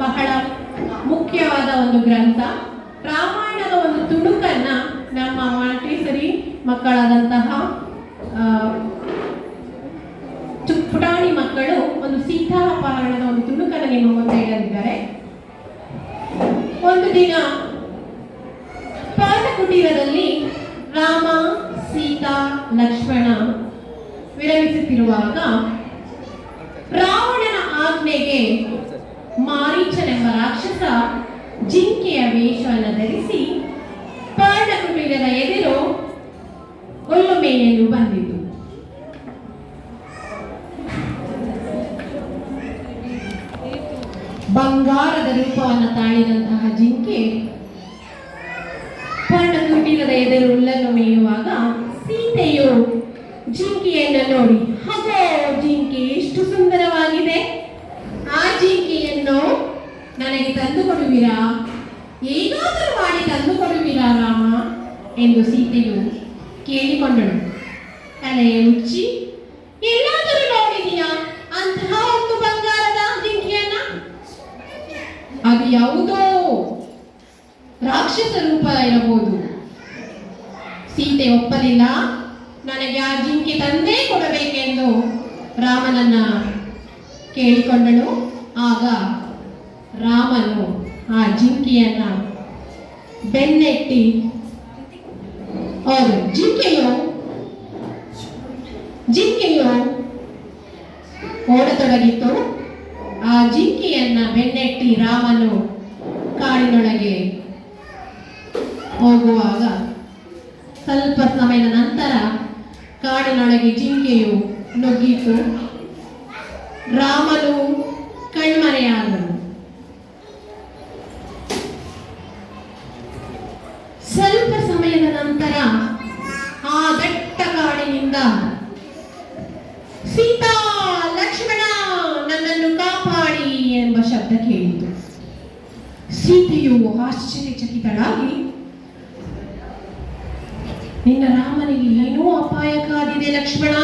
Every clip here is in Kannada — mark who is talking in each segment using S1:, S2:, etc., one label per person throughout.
S1: ಬಹಳ ಮುಖ್ಯವಾದ ಒಂದು ಗ್ರಂಥ. ರಾಮಾಯಣದ ಒಂದು ತುಣುಕನ್ನ ನಮ್ಮ ಮಾಂಟೇಸರಿ ಮಕ್ಕಳಾದಂತಹ ಪುಟಾಣಿ ಮಕ್ಕಳು ಒಂದು ಸೀತಾಪಹರಣದ ಒಂದು ತುಣುಕನ್ನು ನಿಮ್ಮ ಮುಂದೆ ಇಡಲಿದ್ದಾರೆ ಒಂದು ದಿನ ಪಾಠಕುಟೀರದಲ್ಲಿ ರಾಮ, ಸೀತಾ, ಲಕ್ಷ್ಮಣ ವಿರಮಿಸುತ್ತಿರುವಾಗ ರಾವಣನ ಆಜ್ಞೆಗೆ ಮಾರೀಚನೆಂಬ ರಾಕ್ಷಸ ಜಿಂಕೆಯ ವೇಷವನ್ನು ಧರಿಸಿ ಪರ್ಣಕುಟೀರದ ಎದುರು ಹುಲ್ಲು ಮೇಯಲು ಬಂದಿತು. ಬಂಗಾರದ ರೂಪವನ್ನು ತಾಳಿದಂತಹ ಜಿಂಕೆ ಪರ್ಣಕುಟೀರದ ಎದುರು ಹುಲ್ಲನ್ನು ಮೇಯುವಾಗ ಸೀತೆಯು ಜಿಂಕೆಯನ್ನು ನೋಡಿ ಹಗೋ ಜಿಂಕೆ ಎಷ್ಟು ಸುಂದರವಾಗಿದೆ ಆ ಜಿಂಕೆಯನ್ನು ನನಗೆ ತಂದು ಕೊಡುವಿರಾ ಹೇಗಾದರೂ ಮಾಡಿ ತಂದು ಕೊಡುವಿರಾ ರಾಮ? ಎಂದು ಸೀತೆಯು ಕೇಳಿಕೊಂಡಳು. ತಲೆ ಉಚ್ಚಿ, ಎಲ್ಲಾದರೂ ನೋಡಿದೀಯಾ? ಅಂತಹ ಒಂದು ಬಂಗಾರದ ಜಿಂಕೆಯನ್ನ ಅದು ಯಾವುದೋ? ರಾಕ್ಷಸ ರೂಪ ಇರಬಹುದು. ಸೀತೆ ಒಪ್ಪಲಿಲ್ಲ. ನನಗೆ ಆ ಜಿಂಕೆ ತಂದೇ ಕೊಡಬೇಕೆಂದು ರಾಮನನ್ನ ಕೇಳಿಕೊಂಡಳು. ಆಗ ರಾಮನು ಆ ಜಿಂಕೆಯನ್ನ ಬೆನ್ನೆಟ್ಟಿ ಅವರು ಜಿಂಕೆಯು ಜಿಂಕೆಯು ಓಡತೊಡಗಿತ್ತು. ಆ ಜಿಂಕೆಯನ್ನ ಬೆನ್ನೆಟ್ಟಿ ರಾಮನು ಕಾಡಿನೊಳಗೆ ಹೋಗುವಾಗ ಸ್ವಲ್ಪ ಸಮಯದ ನಂತರ ಕಾಡಿನೊಳಗೆ ಜಿಂಕೆಯು ನುಗ್ಗಿತು. ರಾಮನು ಕಣ್ಮರೆಯಾದನು. ಆಶ್ಚರ್ಯಚಕಿತಳಾಗಿ ನಿನ್ನ ರಾಮನಿಗೆ ಏನೋ ಅಪಾಯ ಕಾದಿದೆ ಲಕ್ಷ್ಮಣ?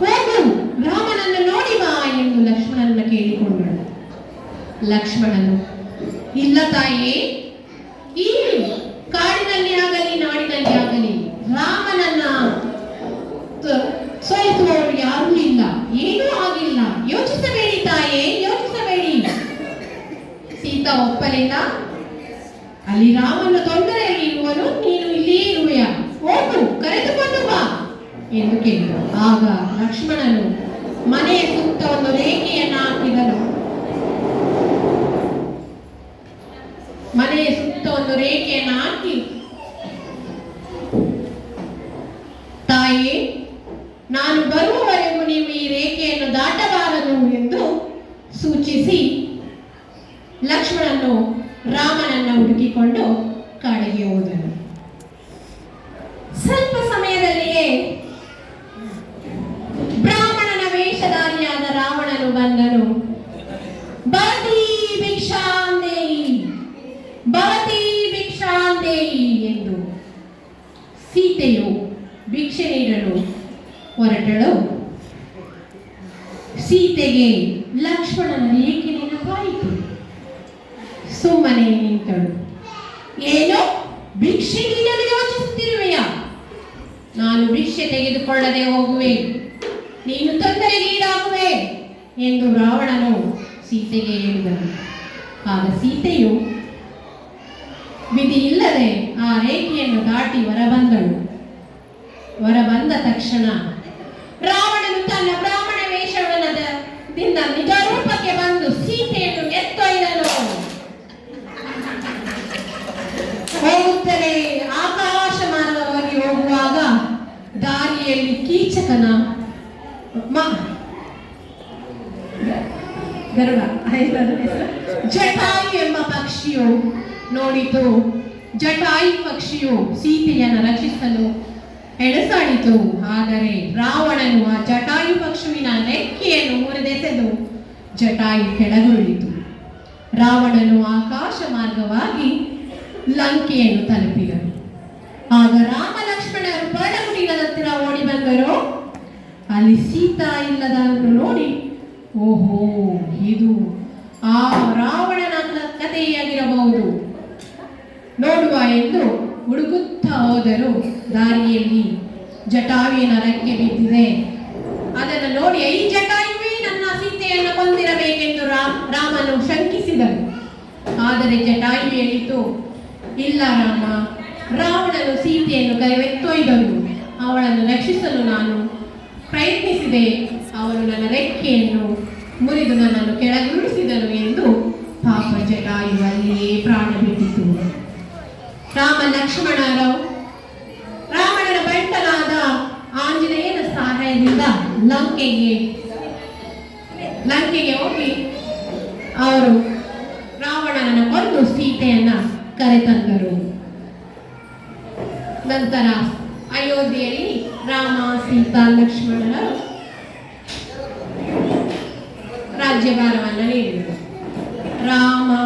S1: ಹೋಗು, ರಾಮನನ್ನು ನೋಡಿ ಬಾ ಎಂದು ಲಕ್ಷ್ಮಣನ ಕೇಳಿಕೊಂಡಳು. ಲಕ್ಷ್ಮಣನು, ಇಲ್ಲ ತಾಯಿ, ಈ ಕಾಡಿನಲ್ಲಿ ಆಗಲಿ, ನಾಡಿನಲ್ಲಿ ಆಗಲಿ, ರಾಮನನ್ನ ಸೋಲಿಸುವವರು ಯಾರೂ ಇಲ್ಲ. ಏನೂ ಆಗಿಲ್ಲ. ಯೋಚಿಸಬೇಡಿ ತಾಯೇ, ಯೋಚಿಸಬೇಡಿ. ಸೀತಾ ಒಪ್ಪಲಿಲ್ಲ. ಅಲ್ಲಿ ರಾಮನ ತೊಂದರೆಯಲ್ಲಿ ಇರುವನು, ನೀನು ಇಲ್ಲಿಯೇ ಇರುವೆಯ. ಹೋಗು, ಕರೆದುಕೊಂಡು ಬಾ ಎಂದು ಕೇಳಿದರು ಆಗ ಲಕ್ಷ್ಮಣನು ಮನೆಯ ಸುತ್ತ ಒಂದು ರೇಖೆಯನ್ನು ಹಾಕಿದನು ಮನೆಯ ಸುತ್ತ ಒಂದು ರೇಖೆಯನ್ನು ಹಾಕಿ ತಾಯಿ, ನಾನು ಬರುವವರೆಗೂ ನೀವು ಈ ರೇಖೆಯನ್ನು ದಾಟಬಾರದು ಎಂದು ಸೂಚಿಸಿ ಲಕ್ಷ್ಮಣನು ರಾಮನನ್ನ ಹುಡುಕಿಕೊಂಡು ಕಾಡಿಗೆ ಹೋದನು. ಸ್ವಲ್ಪ ಸಮಯದಲ್ಲಿಯೇ ಬ್ರಾಹ್ಮಣನ ವೇಷಧಾರಿಯಾದ ರಾವಣನು ಬಂದನು. ಭವತಿ ಭಿಕ್ಷಾಂದೇಯಿ ಭಿಕ್ಷಾಂದೇಯಿ ಎಂದು ಸೀತೆಯು ಭಿಕ್ಷೆ ನೀಡಲು ಹೊರಟಳು. ಸೀತೆಗೆ ಲಕ್ಷ್ಮಣನ ಏಕೆ ನೆನಪಾಯಿತು? ಸುಮ್ಮನೆ ನಿಂತಳು. ಏನು? ಭಿಕ್ಷೆ ನೀಡಲು ಯೋಚಿಸುತ್ತಿರುವೆಯಾ ನಾನು ಭಿಕ್ಷೆ ತೆಗೆದುಕೊಳ್ಳದೆ ಹೋಗುವೆ. ನೀನು ತೊಂದರೆಗೀಡಾಗುವೆ ಎಂದು ರಾವಣನು ಸೀತೆಗೆ ಹೇಳಿದನು. ಆಗ ಸೀತೆಯು ವಿಧಿ ಇಲ್ಲದೆ ಆ ರೇಖೆಯನ್ನು ದಾಟಿ ಹೊರಬಂದಳು. ಹೊರಬಂದ ತಕ್ಷಣ ರಾವಣನು ತನ್ನ ಬ್ರಾಹ್ಮಣ ವೇಷವನದಿಂದ ನಿಜ ರೂಪಕ್ಕೆ ಬಂದು ಸೀತೆಯನ್ನು ಎತ್ತೊಯ್ದನು ಹೋಗುತ್ತಲೇ ಆಕಾಶ ಮಾರ್ಗವಾಗಿ ಹೋಗುವಾಗ ದಾರಿಯಲ್ಲಿ ಕೀಚಕನ ಮ- ಗರುಡ? ಜಟಾಯು ಎಂಬ ಪಕ್ಷಿಯು ನೋಡಿತು. ಜಟಾಯು ಪಕ್ಷಿಯು ಸೀತೆಯನ್ನು ರಕ್ಷಿಸಲು ಹೆಣಸಾಡಿತು ಆದರೆ ರಾವಣನು ಆ ಜಟಾಯು ಪಕ್ಷುವಿನ ರೆಕ್ಕೆಯನ್ನು ಮುರಿದೆಸೆದು ಜಟಾಯು ಕೆಳಗುರುಳಿತು. ರಾವಣನು ಆಕಾಶ ಮಾರ್ಗವಾಗಿ ಲಂಕೆಯನ್ನು ತಲುಪಿದನು. ಆಗ ರಾಮ ಲಕ್ಷ್ಮಣರು ಪರ್ಣಕುಟೀರದ ಹತ್ತಿರ ಓಡಿ ಬಂದರು. ಅಲ್ಲಿ ಸೀತಾ ಇಲ್ಲದನ್ನು ನೋಡಿ ಓಹೋ, ಇದು ಆ ರಾವಣನ ಕಥೆಯಾಗಿರಬಹುದು. ನೋಡುವ ಎಂದು ಹುಡುಕುತ್ತಾ ಹೋದರು ದಾರಿಯಲ್ಲಿ. ಜಟಾವಿ ನರಕ್ಕೆ ಬಿದ್ದಿದೆ. ಅದನ್ನು ನೋಡಿ ಈ ಜಟಾಯುವೇ, ನನ್ನ ಸೀತೆಯನ್ನು ಕೊಂದಿರಬೇಕೆಂದು ರಾಮ್, ರಾಮನು ಶಂಕಿಸಿದನು. ಆದರೆ ಜಟಾಯು ಹೇಳಿತು, ಇಲ್ಲ ರಾಮ, ರಾವಣನು ಸೀತೆಯನ್ನು ಕರೆವೆತ್ತೊಯ್ದನು. ಅವಳನ್ನು ರಕ್ಷಿಸಲು ನಾನು ಪ್ರಯತ್ನಿಸಿದೆ. ಅವನು ನನ್ನ ರೆಕ್ಕೆಯನ್ನು ಮುರಿದು ನನ್ನನ್ನು ಕೆಳಗುರುಳಿಸಿದನು ಎಂದು ಪಾಪ ಜಟಾಯು ಅಲ್ಲಿಯೇ ಪ್ರಾಣ ಬಿಟ್ಟಿತು. ರಾಮ ಲಕ್ಷ್ಮಣರಾವ್ ರಾವಣನ ಬಂಟನಾದ ಆಂಜನೇಯನ ಸಹಾಯದಿಂದ ಲಂಕೆಗೆ ಲಂಕೆಗೆ ಹೋಗಿ ಅವರು ರಾವಣನನ್ನು ಕೊಂದು ಸೀತೆಯನ್ನ ಕರೆತಂದರು. ನಂತರ ಅಯೋಧ್ಯೆಯಲ್ಲಿ ರಾಮ, ಸೀತಾ, ಲಕ್ಷ್ಮಣರು రాజ్యభారం అన్నది రామా